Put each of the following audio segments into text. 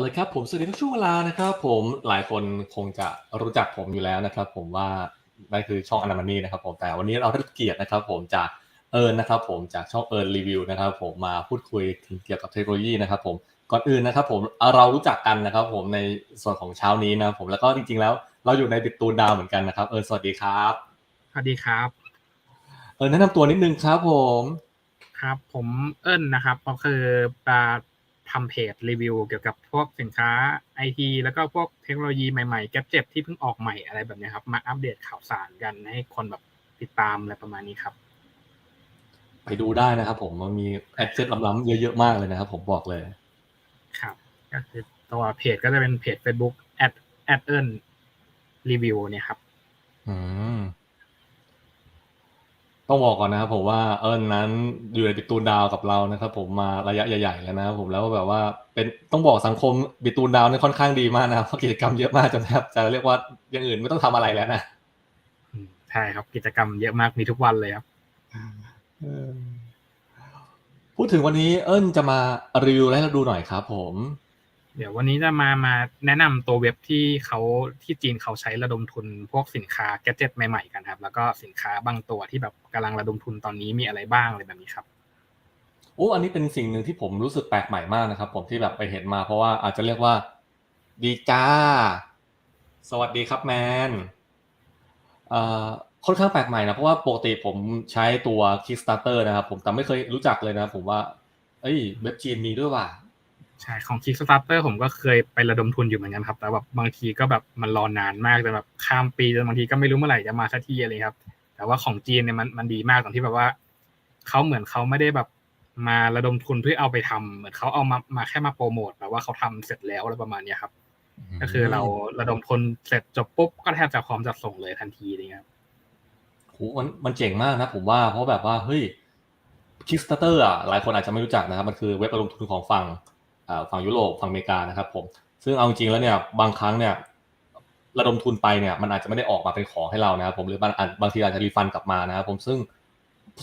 เลยครับผมสวัสดีทุกช่วงเวลานะครับ ผมหลายคนคงจะรู้จักผมอยู่แล้วนะครับ ผมว่านั่นคือช่องอนามันนี่นะครับ ผมแต่วันนี้เราได้รับเกียรตินะครับ ผมจากเอิญนะครับ ผมจากช่องเอิญรีวิวนะครับ ผมมาพูดคุยถึงเกี่ยวกับเทคโนโลยีนะครับ ผมก่อนอื่นนะครับ ผมเรารู้จักกันนะครับ ผมในส่วนของเช้านี้นะครับผมแล้วก็จริง ๆ แล้ว เราอยู่ในติดตูนดาวเหมือนกันนะครับ เอิญสวัสดีครับสวัสดีครับ เอิญแนะนำตัวนิดนึงครับ ผมครับผมเอิ้นนะครับก็คือมา ทำเพจรีวิวเกี่ยวกับพวกสินค้าไอทีแล้วก็พวกเทคโนโลยีใหม่ๆแกจ็ตที่เพิ่งออกใหม่อะไรแบบเนี้ยครับ มาอัปเดตข่าวสารกันให้คนแบบติดตามอะไรประมาณนี้ครับ ไปดูได้นะครับผมมันมีแอดเซตล้ำๆเยอะๆมากเลยนะครับผมบอกเลย ครับก็คือตัวเพจก็จะเป็นเพจ Facebook แอดแอดเอิ้นรีวิวเนี่ยครับ อืม ต้องบอกก่อนนะครับผมว่าเอิญนั้นอยู่ในบิตูนดาวกับเรานะครับ ผมมาระยะใหญ่ๆแล้วนะครับผมแล้วแบบว่าเป็นต้องบอกสังคมบิตูนดาวนี่ค่อนข้างดีมากนะครับเพราะกิจกรรมเยอะมากจนแทบจะเรียกว่าอย่างอื่นไม่ต้องทำอะไรแล้วนะอืมใช่ครับกิจกรรมเยอะมากมีทุกวันเลยครับเออพูดถึงวันนี้เอิญจะมารีวิวให้เราดูหน่อยครับผม เดี๋ยววันนี้จะมามาแนะนำตัวเว็บที่เขาที่จีนเขาใช้ระดมทุนพวกสินค้าแกจ็ตใหม่ๆกันครับ แล้วก็สินค้าบางตัวที่แบบกำลังระดมทุนตอนนี้มีอะไรบ้างอะไรแบบนี้ครับโอ้อันนี้เป็นสิ่งหนึ่งที่ผมรู้สึกแปลกใหม่มากนะครับ ผมที่แบบไปเห็นมาเพราะว่าอาจจะเรียกว่า ดีจ้า สวัสดีครับแมนเอ่อค่อนข้างแปลกใหม่นะเพราะว่าปกติผมใช้ตัว Kickstarter นะครับ ผมแต่ไม่เคยรู้จักเลยนะ ผมว่า เอ้ยเว็บจีนมีด้วยว่ะ ใช่ของ Kickstarter ผมก็เคยไประดมทุนอยู่เหมือนกันครับ แต่แบบบางทีก็แบบมันรอนานมากจนแบบข้ามปีจนบางทีก็ไม่รู้เมื่อไหร่จะมาสักทีอะไรครับ แต่ว่าของจีนเนี่ยมันมันดีมากตรงที่แบบว่าเขาเหมือนเขาไม่ได้แบบมาระดมทุนเพื่อเอาไปทำเหมือนเขาเอามามาแค่มาโปรโมทแบบว่าเขาทำเสร็จแล้วอะไรประมาณเนี้ยครับ ก็คือเราระดมทุนเสร็จจบปุ๊บก็แทบจะพร้อมจะส่งเลยทันทีเลยครับโหมันมันเจ๋งมากนะผมว่าเพราะแบบว่าเฮ้ย Kickstarter อะหลายคนอาจจะไม่รู้จักนะครับ มันคือเว็บระดมทุนของฝั่งอ่า ฝั่งยุโรปฝั่งอเมริกานะครับผมซึ่งเอาจริงแล้วเนี่ยบางครั้งเนี่ยระดมทุนไปเนี่ยมันอาจจะไม่ได้ออกมาเป็นของให้เรานะครับผมหรือบางบางทีอาจจะรีฟันกลับมานะครับผมซึ่ง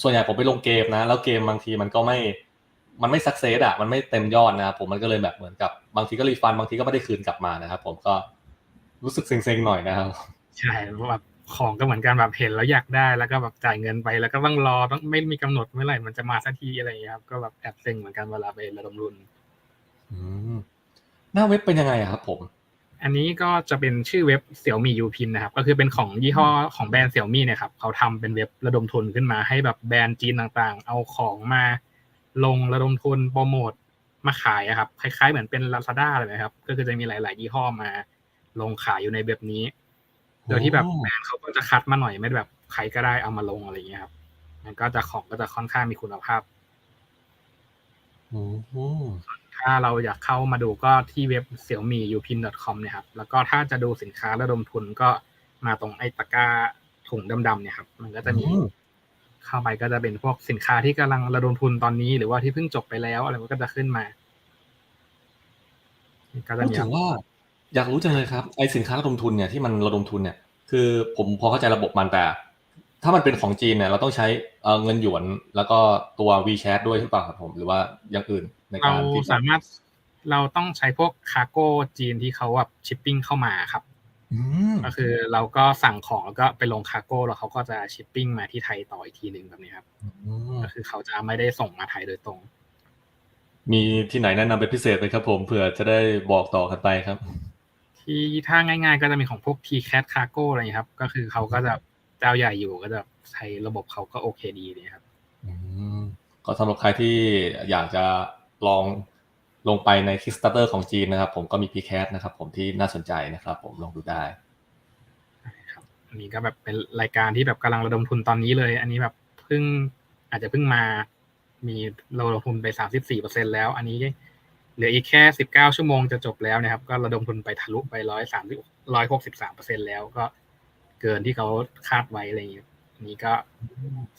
ส่วนใหญ่ผมไปลงเกมนะ แล้วเกมบางทีมันก็ไม่มันไม่สักเซสอะมันไม่เต็มยอดนะครับผมมันก็เลยแบบเหมือนกับบางทีก็รีฟันบางทีก็ไม่ได้คืนกลับมานะครับผมก็รู้สึกเซ็งๆหน่อยนะครับใช่แบบของก็เหมือนกันแบบเห็นแล้วอยากได้แล้วก็แบบจ่ายเงินไปแล้วก็ต้องรอต้องไม่มีกำหนดเมื่อไหร่มันจะมาสักทีอะไรอย่างเงี้ยครับก็แบบแอบเซ็งเหมือนกันเวลาไประดมทุน หน้าเว็บเป็นยังไงอะครับผม อันนี้ก็จะเป็นชื่อเว็บเสี่ยวมี่ยูพินนะครับ ก็คือเป็นของยี่ห้อของแบรนด์เสี่ยวมี่เนี่ยครับเขาทำเป็นเว็บระดมทุนขึ้นมาให้แบบแบรนด์จีนต่างๆ เอาของมาลงระดมทุนโปรโมทมาขายอะครับคล้ายๆเหมือนเป็น Lazada เลยนะครับ ก็คือจะมีหลาย ๆ ยี่ห้อมาลงขายอยู่ในเว็บนี้ โดยที่แบบแบรนด์เขาก็จะคัดมาหน่อยไม่ได้แบบใครก็ได้เอามาลงอะไรอย่างเงี้ยครับมันก็จะของก็จะค่อนข้างมีคุณภาพอืม ถ้าเราอยากเข้ามาดูก็ที่เว็บ xiaomi upin com เนี่ยครับ แล้วก็ถ้าจะดูสินค้าระดมทุนก็มาตรงไอ้ตะกร้าถุงดำๆเนี่ยครับ มันก็จะมีอืมเข้าไปก็จะเป็นพวกสินค้าที่กำลังระดมทุนตอนนี้ หรือว่าที่เพิ่งจบไปแล้วอะไรมันก็จะขึ้นมาก็จะพูดมีถึงว่า อยากรู้จังเลยครับไอสินค้าระดมทุนเนี่ยที่มันระดมทุนเนี่ย คือผมพอเข้าใจระบบมันแต่ ถ้ามันเป็นของจีนเนี่ยเราต้องใช้เอ่อเงินหยวนแล้วก็ตัว WeChat ด้วยหรือเปล่าครับผม หรือว่าอย่างอื่นในเราการที่สามารถเราต้องใช้พวกคาร์โก้จีนที่เขาแบบชิปปิ้งเข้ามาครับอืมก็คือเราก็สั่งของแล้วก็ไปลงคาร์โก้แล้วเขาก็จะชิปปิ้งมาที่ไทยต่ออีกทีหนึ่งแบบนี้ครับอืมก็คือเขาจะไม่ได้ส่งมาไทยโดยตรง มีที่ไหนแนะนำเป็นพิเศษไหมครับผมเผื่อจะได้บอกต่อกันไปครับ ที่ถ้าง่าย ๆ ก็จะมีของพวก t c a t Cargo อะไรอย่างเงี้ยครับ ก็คือเขาก็จะเจ้าใหญ่อยู่ก็จะใช้ระบบเขาก็โอเคดีเลยครับอืมก็สำหรับใครที่อยากจะลองลงไปใน Kickstarter ของจีนนะครับ ผมก็มี p c a t นะครับผมที่น่าสนใจนะครับ ผมลองดูได้ครับอันนี้ก็แบบเป็นรายการที่แบบกำลังระดมทุนตอนนี้เลย อันนี้แบบเพิ่งอาจจะเพิ่งมามีเราระดมทุนไปสามสิบสี่เปอร์เซ็นแล้ว อันนี้เหลืออีกแค่สิบเก้าชั่วโมงจะจบแล้วนะครับ ก็ระดมทุนไปทะลุไปร้อยสามสิบร้อยหกสิบสามเปอร์เซ็นแล้วก็ เกินที่เขาคาดไว้อะไรอย่างเงี้ยอันนี้ก็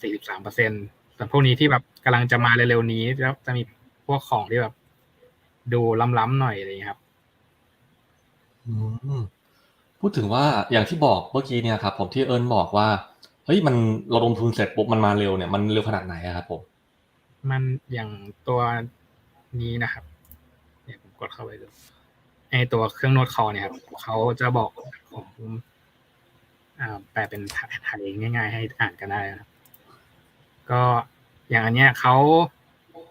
สี่สิบสามเปอร์เซ็นส่วนพวกนี้ที่แบบกำลังจะมาเร็วๆนี้จะจะมีพวกของที่แบบ ดูล้ำๆหน่อยอะไรอย่างเงี้ยครับอืมพูดถึงว่าอย่างที่บอกเมื่อกี้เนี่ยครับผมที่เอิญบอกว่าเฮ้ยมันเราลงทุนเสร็จปุ๊บมันมาเร็วเนี่ยมันเร็วขนาดไหนอะครับผมมันอย่างตัวนี้นะครับเนี่ยผมกดเข้าไปดูไอตัวเครื่องนวดคอเนี่ยครับเขาจะบอกผมอ่า แปลเป็นไทยง่าย ๆ ให้อ่านกันได้นะครับ ก็อย่างอันเนี้ยเขา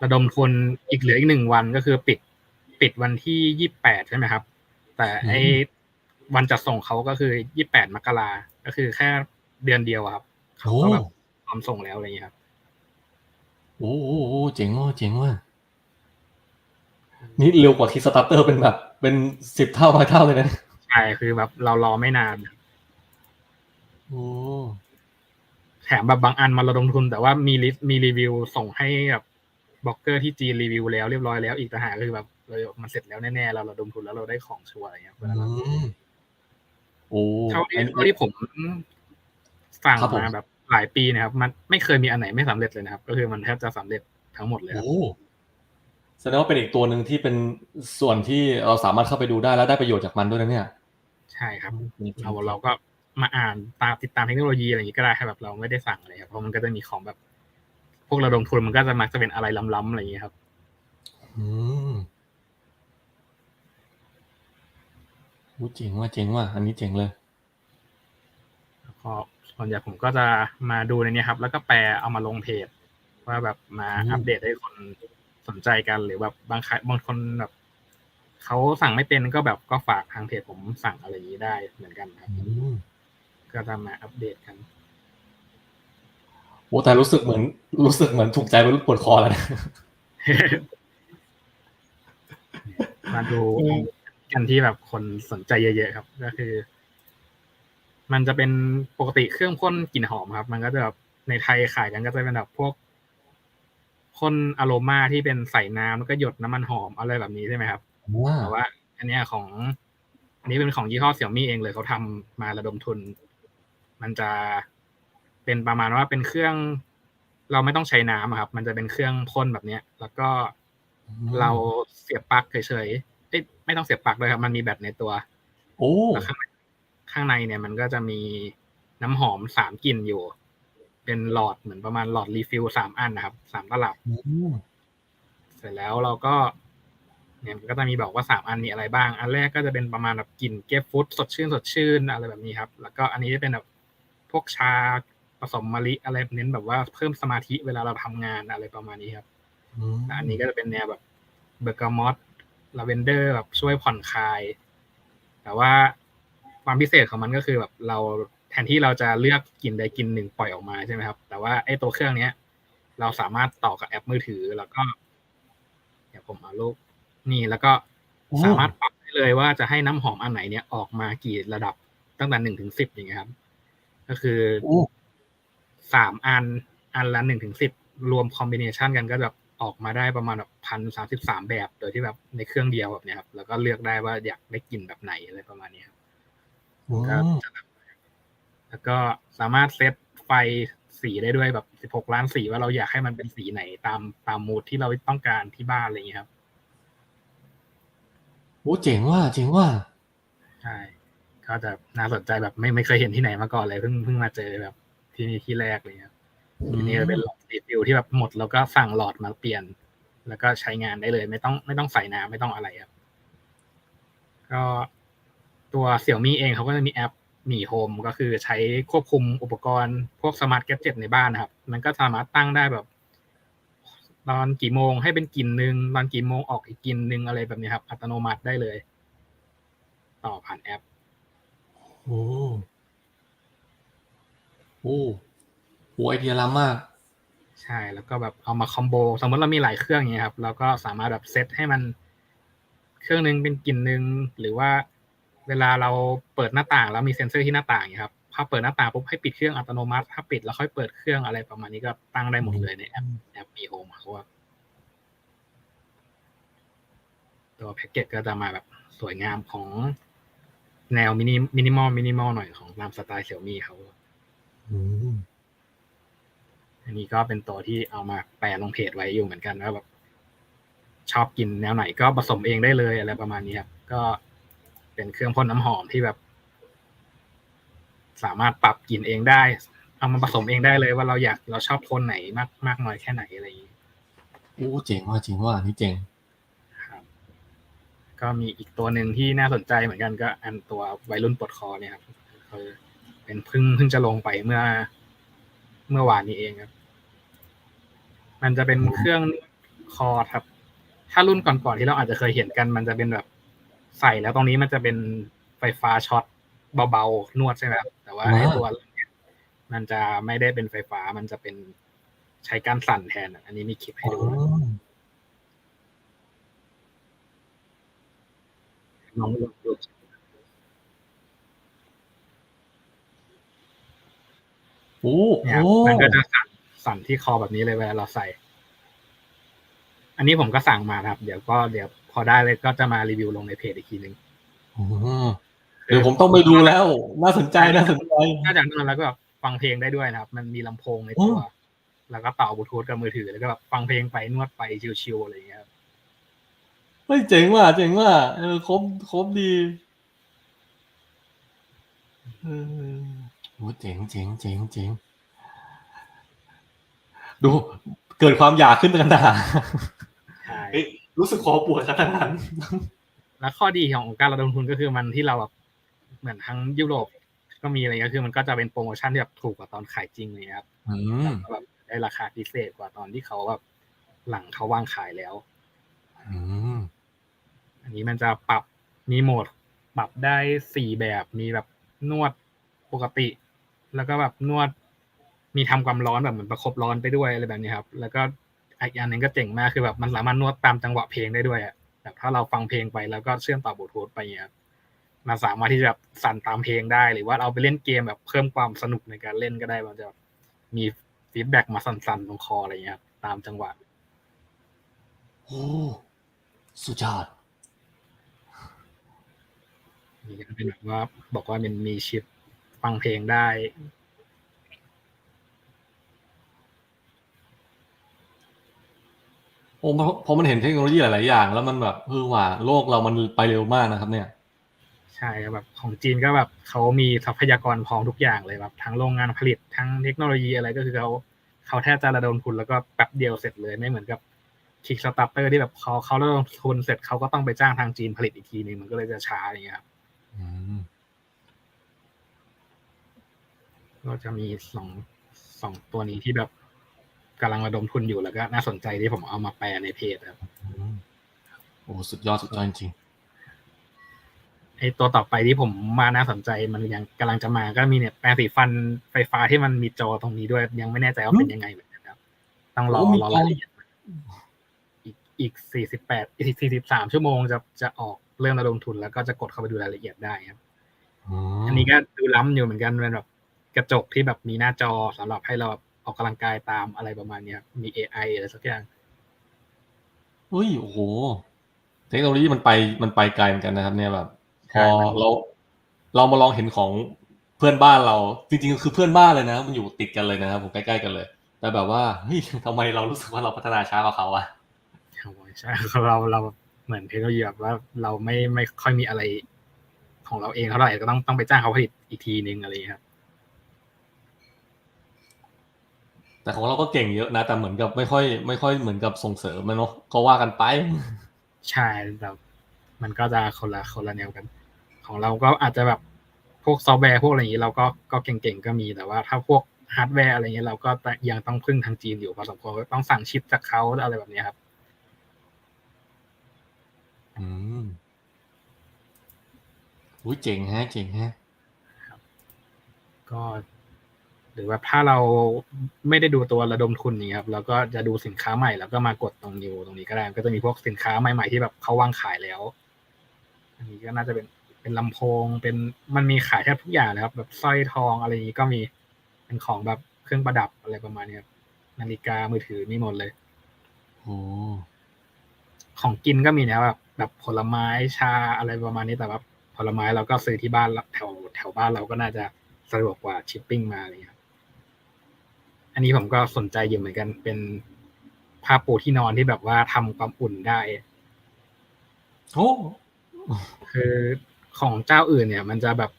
ระดมทุนอีกเหลืออีกหนึ่งวันก็คือปิดปิดวันที่ยี่แปดใช่ไหมครับ แต่ไอวันจัดส่งเขาก็คือยี่แปดมกราก็คือแค่เดือนเดียวอะครับเขาโอ้ก็แบบพร้อมส่งแล้วอะไรอย่างเงี้ยครับโอ้โหโอ้เจ๋งว่ะเจ๋งว่ะนี่เร็วกว่าคิสตาร์เตอร์เป็นแบบ เป็นสิบเท่าร้อยเท่าเลยนะใช่คือแบบเรารอไม่นานโอ้ แถมแบบบางอันมาระดมทุน แต่ว่ามีลิสต์มีรีวิวส่งให้กับบล็อกเกอร์ที่จีนรีวิวแล้วเรียบร้อยแล้วอีกต่างหากคือแบบเรามันเสร็จแล้วแน่ๆเราระดมทุนแล้วเราได้ของชัวร์อะไรเงี้ยเวลาเราอืมโอ้เท่าที่อันเท่าที่ผมฟังครับผมมาแบบหลายปีนะครับ มันไม่เคยมีอันไหนไม่สำเร็จเลยนะครับ ก็คือมันแทบจะสำเร็จทั้งหมดเลยครับโอ้แสดงว่าเป็นอีกตัวหนึ่งที่เป็นส่วนที่เราสามารถเข้าไปดูได้แล้วได้ประโยชน์จากมันด้วยนะเนี่ย ใช่ครับเราเราก็ มาอ่านตามติดตามเทคโนโลยีอะไรอย่างนี้ก็ได้ครับแบบเราไม่ได้สั่งอะไรครับเพราะมันก็จะมีของแบบ พวกระดมทุนมันก็จะมักจะเป็นอะไรล้ำๆอะไรอย่างนี้ยครับ อืมโอ้เจ๋งว่ะเจ๋งว่ะอันนี้เจ๋งเลยแล้วก็ส่วนใหญ่ผมก็จะมาดูในเนี้ยครับ แล้วก็แปลเอามาลงเพจว่าแบบมาอืมอัปเดตให้คนสนใจกันหรือแบบบางครั้งบางคนแบบเขาสั่งไม่เป็นก็แบบก็ฝากทางเพจผมสั่งอะไรอย่างนี้ได้เหมือนกันครับอืม ก็จะมาอัปเดตกันโอ้แต่รู้สึกเหมือน รู้สึกเหมือนถูกใจไปรู้ปวดคอแล้วนะมาดูกันที่แบบคนสนใจเยอะๆครับ ก็คือ มันจะเป็นปกติเครื่องพ่นกลิ่นหอมครับ มันก็จะแบบในไทยขายกันก็จะเป็นแบบพวกพ่นอโรมาที่เป็นใส่น้ำแล้วก็หยดน้ำมันหอมอะไรแบบนี้ใช่ไหมครับว้าแต่ว่า อันเนี้ยของ อันนี้เป็นของยี่ห้อเสี่ยมี่เองเลยเขาทำมาระดมทุน มันจะเป็นประมาณว่าเป็นเครื่อง เราไม่ต้องใช้น้ำอะครับ มันจะเป็นเครื่องพ่นแบบเนี้ย แล้วก็เราเสียบปลั๊กเฉยๆเอ้ยไม่ต้องเสียบปลั๊กเลยครับ มันมีแบตในตัว โอ้แล้วข้างในข้างในเนี่ย มันก็จะมีน้ำหอมสามกลิ่นอยู่ เป็นหลอดเหมือนประมาณหลอดรีฟิลสามอันนะครับสามตลับอืมเสร็จแล้วเราก็ เนี่ยมันก็จะมีบอกว่าสามอันมีอะไรบ้าง อันแรกก็จะเป็นประมาณแบบกลิ่นเกฟฟูดสดชื่นสดชื่นอะไรแบบนี้ครับ แล้วก็อันนี้จะเป็นแบบ พวกชาผสมมะลิอะไรเน้นแบบว่าเพิ่มสมาธิเวลาเราทำงานอะไรประมาณนี้ครับอืมอันนี้ก็จะเป็นแนวแบบเบอร์กามอตลาเวนเดอร์แบบช่วยผ่อนคลาย แต่ว่าความพิเศษของมันก็คือแบบเราแทนที่เราจะเลือกกลิ่นใดกลิ่นหนึ่งปล่อยออกมาใช่ไหมครับ แต่ว่าไอ้ตัวเครื่องเนี้ย เราสามารถต่อกับแอปมือถือแล้วก็เดี๋ยวผมเอารูปนี่แล้วก็สามารถปรับได้เลยว่าจะให้น้ำหอมอันไหนเนี่ยออกมากี่ระดับตั้งแต่หนึ่งถึงสิบอย่างเงี้ยครับ ก็คือโอ้สามอัน อันละหนึ่งถึงสิบรวมคอมบิเนชันกันก็แบบออกมาได้ประมาณแบบพันสามสิบสามแบบ โดยที่แบบในเครื่องเดียวแบบเนี้ยครับ แล้วก็เลือกได้ว่าอยากได้กลิ่นแบบไหนอะไรประมาณนี้ครับอืมก็จะแบบแล้วก็สามารถเซตไฟสีได้ด้วยแบบสิบหกล้านสีว่าเราอยากให้มันเป็นสีไหนตามตามมูดที่เราต้องการที่บ้านอะไรอย่างเงี้ยครับโอ้เจ๋งว่ะเจ๋งว่ะใช่ ก็จะน่าสนใจแบบไม่ไม่เคยเห็นที่ไหนมาก่อนเลยเพิ่งเพิ่งมาเจอแบบ ที่นี่ที่แรกเลยครับทีนี้ก็เป็นหลอดรีฟิลที่แบบหมดแล้วก็สั่งหลอดมาเปลี่ยน แล้วก็ใช้งานได้เลย ไม่ต้องไม่ต้องใส่น้ำไม่ต้องอะไรครับก็ตัวเสี่ยมี่เองเขาก็จะมีแอปหมีโฮมก็คือใช้ควบคุมอุปกรณ์พวกสมาร์ทแกจเจ็ตในบ้านนะครับ มันก็สามารถตั้งได้แบบ ตอนกี่โมงให้เป็นกลิ่นหนึ่งตอนกี่โมงออกอีกกลิ่นหนึ่งอะไรแบบนี้ครับ อัตโนมัติได้เลย ต่อผ่านแอป โอ้โอ้โหไอเดียล้ำมาก ใช่ แล้วก็แบบเอามาคอมโบ สมมติเรามีหลายเครื่องอย่างเงี้ยครับ เราก็สามารถแบบเซตให้มัน เครื่องหนึ่งเป็นกลิ่นหนึ่งหรือว่าเวลาเราเปิดหน้าต่างแล้วมีเซ็นเซอร์ที่หน้าต่างอย่างเงี้ยครับ พอเปิดหน้าต่างปุ๊บให้ปิดเครื่องอัตโนมัติ ถ้าปิดแล้วค่อยเปิดเครื่องอะไรประมาณนี้ก็ตั้งได้หมดเลยในแอปแอปมีโฮมเขาว่าตัวแพ็กเกจก็จะมาแบบสวยงามของ แนวมินิมินิมอลมินิมอลหน่อยของตามสไตล์เสี่ยมี่เขาอืมอันนี้ก็เป็นตัวที่เอามาแปะลงเพจไว้อยู่เหมือนกันว่าแบบชอบกินแนวไหนก็ผสมเองได้เลยอะไรประมาณนี้ครับ ก็เป็นเครื่องพ่นน้ำหอมที่แบบ สามารถปรับกลิ่นเองได้ เอามาผสมเองได้เลยว่าเราอยากเราชอบโทนไหนมากมากน้อยแค่ไหนอะไรอย่างนี้โอ้เจ๋งว่ะเจ๋งว่ะอันนี่เจ๋งครับ ก็มีอีกตัวหนึ่งที่น่าสนใจเหมือนกันก็ อันตัววัยรุ่นปวดคอเนี่ยครับเป็นเพิ่งเพิ่งจะลงไปเมื่อเมื่อวานนี้เองครับ มันจะเป็นเครื่องคอครับ ถ้ารุ่นก่อนๆที่เราอาจจะเคยเห็นกัน มันจะเป็นแบบใส่แล้วตรงนี้มันจะเป็นไฟฟ้าช็อตเบาๆนวดใช่ไหมครับแต่ว่าไอ้ตัวนี้มันจะไม่ได้เป็นไฟฟ้ามันจะเป็นใช้การสั่นแทน อันนี้มีคลิปให้ดู น้องลองดูโอ้เนี่ยโหมันก็จะสั่นสั่นที่คอแบบนี้เลยเวลาเราใส่ อันนี้ผมก็สั่งมานะครับ เดี๋ยวก็เดี๋ยวพอได้เลยก็จะมารีวิวลงในเพจอีกทีหนึ่งอืมเดี๋ยวผมต้องไปดูแล้ว น่าสนใจน่าสนใจนอกจากนั้นแล้วก็แบบฟังเพลงได้ด้วยนะครับ มันมีลำโพงในตัวโอ้แล้วก็ต่อบลูทูธกับมือถือแล้วก็แบบฟังเพลงไปนวดไปชิวๆอะไรอย่างเงี้ย ครับเฮ้ยเจ๋งว่ะเจ๋งว่ะเออครบครบดีเออโอ้เจ๋งเจ๋งเจ๋งเจ๋งดูเกิดความอยากขึ้นขนาดใช่เฮ้ยรู้สึกคอปวดขนาดนั้นแล้วข้อดีของการระดมทุนก็คือมันที่เราแบบเหมือนทั้งยุโรปก็มีอะไรเงี้ยคือ มันก็จะเป็นโปรโมชั่นที่แบบถูกกว่าตอนขายจริงเลยครับอืมแล้วก็แบบได้ราคาพิเศษกว่าตอนที่เขาแบบหลังเขาวางขายแล้ว อืม อันนี้มันจะปรับมีโหมด ปรับได้สี่แบบมีแบบนวดปกติ แล้วก็แบบนวดมีทำความร้อนแบบเหมือนประคบร้อนไปด้วยอะไรแบบนี้ครับ แล้วก็อีกอย่างหนึ่งก็เจ๋งมากคือแบบมันสามารถนวดตามจังหวะเพลงได้ด้วยอะแบบถ้าเราฟังเพลงไปแล้วก็เชื่อมต่อบลูทูธไปเงี้ยมันสามารถที่จะสั่นตามเพลงได้ หรือว่าเอาไปเล่นเกมแบบเพิ่มความสนุกในการเล่นก็ได้ มันจะมีฟีดแบ็กมาสั่นๆตรงคออะไรเงี้ยตามจังหวะโอ้สุดยอด นี่ก็เป็นแบบว่าบอกว่ามันมีชิปฟังเพลงได้ โอ้เพราะเพราะมันเห็นเทคโนโลยีหลาย ๆ อย่าง แล้วมันแบบเออว่าโลกเรามันไปเร็วมากนะครับ เนี่ย ใช่ครับแบบของจีนก็แบบเขามีทรัพยากรพร้อมทุกอย่างเลยแบบทั้งโรงงานผลิตทั้งเทคโนโลยีอะไรก็คือเขาเขาแทบจะระดมทุนแล้วก็แป๊บเดียวเสร็จเลยไม่เหมือนกับคิกสตาร์เตอร์ที่แบบเขาเขาระดมทุนเสร็จเขาก็ต้องไปจ้างทางจีนผลิตอีกทีหนึงมันก็เลยจะช้าอย่างเงี้ยครับ อืม ก็จะมีสองสองตัวนี้ที่แบบกำลังระดมทุนอยู่แล้วก็น่าสนใจที่ผมเอามาแปลในเพจครับอืมโอ้สุดยอดสุดยอดจริงไอตัวต่อไปที่ผมมาน่าสนใจมันยังกำลังจะมาก็มีเนี่ยแปรงสีฟันไฟฟ้าที่มันมีจอตรงนี้ด้วย ยังไม่แน่ใจว่าเป็นยังไงเหมือนกันครับต้องรอโอ้มีรอจอรายละเอียดอีกอีกสี่สิบแปดอีกสี่สิบสามชั่วโมงจะจะออกเริ่มระดมทุนแล้วก็จะกดเข้าไปดูรายละเอียดได้ครับๆอืมอันนี้ก็ดูล้ำอยู่เหมือนกันเป็นแบบ กระจกที่แบบมีหน้าจอสำหรับให้เราออกกำลังกายตามอะไรประมาณเนี้ยครับมี AI อะไรสักอย่างเฮ้ยโอ้โห เทคโนโลยีมันไปมันไปไกลเหมือนกันนะครับ เนี่ยแบบพอเราเรามาลองเห็นของเพื่อนบ้านเรา จริงๆ คือเพื่อนบ้านเลยนะ มันอยู่ติดกันเลยนะครับผมใกล้ๆกันเลย แต่แบบว่าเฮ้ยทำไมเรารู้สึกว่าเราพัฒนาช้ากว่าเขาอะโอ้ยใช่เราเราเหมือนเทคโนโลยีแบบว่าเราไม่ไม่ค่อยมีอะไรของเราเองเท่าไหร่ก็ต้องต้องไปจ้างเขาผลิตอีกทีนึงอะไรอย่างเงี้ยครับ แต่ของเราก็เก่งเยอะนะ แต่เหมือนกับไม่ค่อย ไม่ค่อยเหมือนกับส่งเสริมมันเนาะก็ว่ากันไปใช่แบบมันก็จะคนละคนละแนวกัน ของเราก็อาจจะแบบพวกซอฟต์แวร์พวกอะไรอย่างนี้เราก็ก็เก่งๆก็มีแต่ว่า ถ้าพวกฮาร์ดแวร์อะไรเงี้ยเราก็ยังต้องพึ่งทางจีนอยู่พอสมควรก็ต้องสั่งชิปจากเขาอะไรแบบเนี้ยครับ อืมอุ้ยเจ๋งแฮะเจ๋งแฮะก็ หรือว่าถ้าเราไม่ได้ดูตัวระดมทุนนี่ครับเราก็จะดูสินค้าใหม่แล้วก็มากดตรงนิวตรงนี้ก็ได้ก็จะมีพวกสินค้าใหม่ๆที่แบบเขาวางขายแล้ว อันนี้ก็น่าจะเป็นเป็นลำโพงเป็นมันมีขายแทบทุกอย่างเลยครับ แบบสร้อยทองอะไรอย่างนี้ก็มีเป็นของแบบเครื่องประดับอะไรประมาณนี้ครับนาฬิกามือถือมีหมดเลยโอ้ของกินก็มีนะแบบแบบผลไม้ชาอะไรประมาณนี้แต่ว่าผลไม้เราก็ซื้อที่บ้านแถวแถวบ้านเราก็น่าจะสะดวกกว่าชิปปิ้งมาอะไรอย่างเงี้ย อันนี้ผมก็สนใจอยู่เหมือนกัน เป็นผ้าปูที่นอนที่แบบว่าทำความอุ่นได้โอ้คือของเจ้าอื่นเนี่ย มันจะแบบ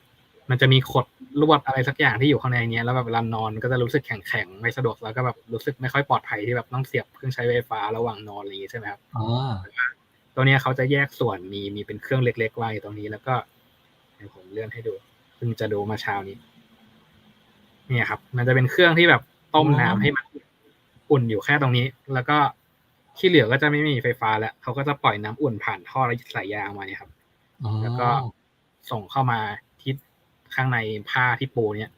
มันจะมีขดลวดอะไรสักอย่างที่อยู่ข้างในเนี้ยแล้วแบบเวลานอนก็จะรู้สึกแข็งๆไม่สะดวกแล้วก็แบบรู้สึกไม่ค่อยปลอดภัยที่แบบต้องเสียบเครื่องใช้ไฟฟ้าระหว่างนอนอะไรอย่างงี้ใช่ไหมครับอ่าตัวเนี้ยเขาจะแยกส่วนมีมีเป็นเครื่องเล็กๆวางอยู่ตรงนี้ แล้วก็เดี๋ยวผมเลื่อนให้ดูเพิ่งจะดูมาเช้านี้ เนี่ยครับ มันจะเป็นเครื่องที่แบบ ต้มน้ำให้มันอุ่นอยู่แค่ตรงนี้ แล้วก็ที่เหลือก็จะไม่มีไฟฟ้าแล้วเขาก็จะปล่อยน้ำอุ่นผ่านท่อสายยางมาเนี่ยครับอ๋อแล้วก็ส่งเข้ามาที่ข้างในผ้าที่ปูเนี่ย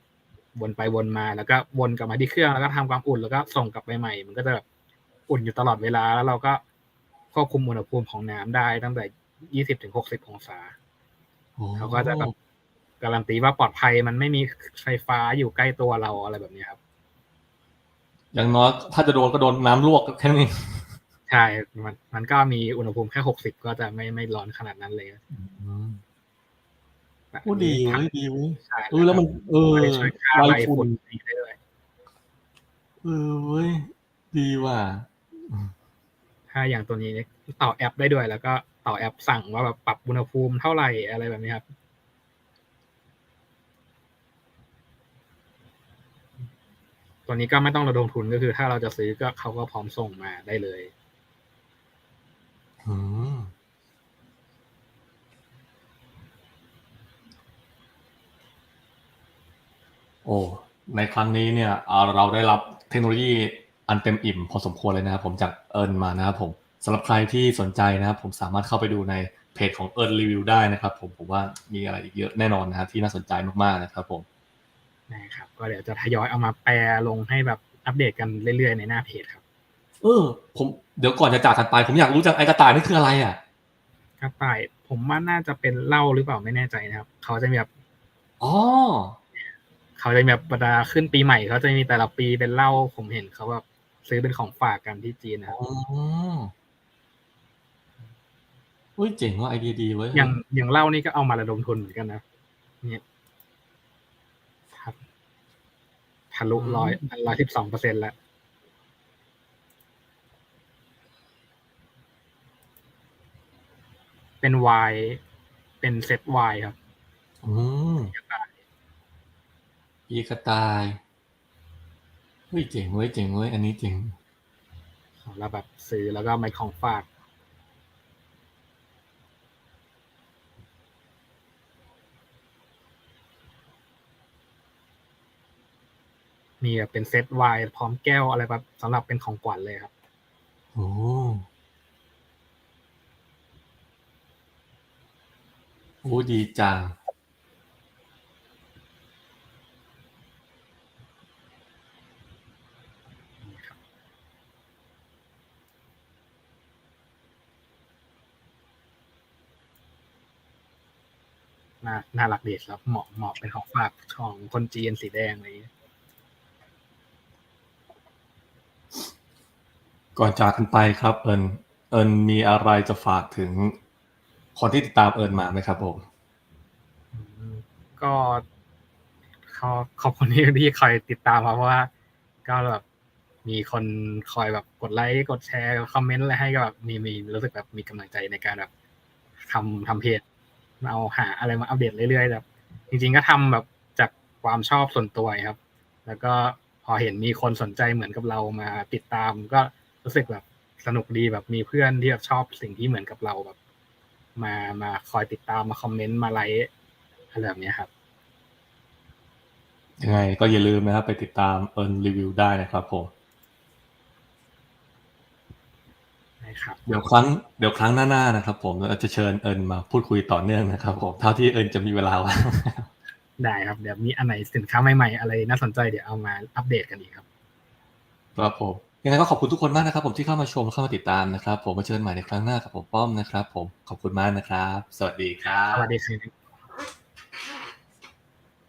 วนไปวนมาแล้วก็วนกลับมาที่เครื่องแล้วก็ทำความอุ่นแล้วก็ส่งกลับไปใหม่ มันก็จะแบบอุ่นอยู่ตลอดเวลาแล้วเราก็ควบคุมอุณหภูมิของน้ำได้ตั้งแต่ยี่สิบถึงหกสิบองศาโอ้เขาก็จะแบบการันตีว่าปลอดภัยมันไม่มีไฟฟ้าอยู่ใกล้ตัวเราอะไรแบบนี้ครับ อย่างน้อยถ้าจะโดนก็โดนน้ำลวกแค่นี้ใช่มันมันก็มีอุณหภูมิแค่หกสิบก็จะไม่ไม่ร้อนขนาดนั้นเลยโอ้ดีเว้ยดีเว้ยใช่เออแล้วมัน เออมันจะช่วยฆ่าไวใบฝุ่ฝุ่นนได้เลยเออเว้ยดีว่ะถ้าอย่างตัวนี้เนี่ยต่อแอปได้ด้วย แล้วก็ต่อแอปสั่งว่าแบบปรับอุณหภูมิเท่าไหร่อะไรแบบนี้ครับ ตัวนี้ก็ไม่ต้องระดมทุนก็คือ ถ้าเราจะซื้อก็เขาก็พร้อมส่งมาได้เลยอืมโอ้ในครั้งนี้เนี่ยเราได้รับเทคโนโลยีอันเต็มอิ่มพอสมควรเลยนะครับผมจากเอิญมานะครับผมสำหรับใครที่สนใจนะครับผมสามารถเข้าไปดูในเพจของเอิญรีวิวได้นะครับผมผมว่ามีอะไรอีกเยอะแน่นอนนะครับที่น่าสนใจมากๆนะครับผม นะครับก็เดี๋ยวจะทยอยเอามาแปลลงให้แบบอัปเดตกันเรื่อยๆในหน้าเพจครับ เออ ผมเดี๋ยวก่อนจะจากกันไป ผมอยากรู้จังไอกระต่ายนี่คืออะไรอะกระต่าย ผมว่าน่าจะเป็นเหล้าหรือเปล่าไม่แน่ใจนะครับ เขาจะมีแบบอ๋อเขาจะมีแบบบรรดาขึ้นปีใหม่เขาจะมีแต่ละปีเป็นเหล้าผมเห็นเขาแบบซื้อเป็นของฝากกันที่จีนนะครับอ๋ออุ้ยเจ๋งว่ะไอเดียดีเว้ยอย่างอย่างเหล้านี่ก็เอามาระดมทุนเหมือนกันนะเนี่ยครับ ทะลุร้อยร้อยสิบสองเปอร์เซ็นแล้วเป็นวายเป็นเซตวายครับอืมอีกระต่ายเฮ้ยเจ๋งเว้ยเจ๋งเว้ยอันนี้เจ๋งเราแบบซื้อแล้วก็ไม่ของฝาก มีแบบเป็นเซตไวน์พร้อมแก้วอะไรแบบสำหรับเป็นของขวัญเลยครับโอ้โอ้ดีจังน่าน่ารักดีครับเหมาะเหมาะเป็นของฝากของคนจีนสีแดงอะไรอย่างเงี้ย ก่อนจากกันไปครับเอิญเอิญมีอะไรจะฝากถึงคนที่ติดตามเอิญมาไหมครับผมก็ขอขอบคุณที่ที่คอยติดตามมาเพราะว่า ก็แบบมีคนคอยแบบกดไลค์กดแชร์คอมเมนต์อะไรให้ก็แบบมีมีรู้สึกแบบมีกำลังใจในการแบบทำทำเพจเอาหาอะไรมาอัปเดตเรื่อยๆแบบจริง ๆ ก็ทำแบบจากความชอบส่วนตัวครับ แล้วก็พอเห็นมีคนสนใจเหมือนกับเรามาติดตามก็ รู้สึกแบบสนุกดีแบบมีเพื่อนที่แบบชอบสิ่งที่เหมือนกับเราแบบ มามาคอยติดตามมาคอมเมนต์มาไลค์อะไรแบบเนี้ยครับยังไงก็อย่าลืมนะครับ ไปติดตามเอิญรีวิวได้นะครับผมนะครับเดี๋ยวครั้งเดี๋ยวครั้งหน้าๆนะครับ ผมเราจะเชิญเอิญมาพูดคุยต่อเนื่องนะครับ ผมเท่าที่เอิญจะมีเวลาว่างได้ครับเดี๋ยวมีอันไหนสินค้าใหม่ๆอะไรน่าสนใจเดี๋ยวเอามาอัปเดตกันอีกครับครับผม ยังไงก็ขอบคุณทุกคนมากนะครับ ผมที่เข้ามาชมเข้ามาติดตามนะครับ ผมมาเชิญใหม่ในครั้งหน้ากับผมป้อมนะครับ ผมขอบคุณมากนะครับ สวัสดีครับ สวัสดีครับ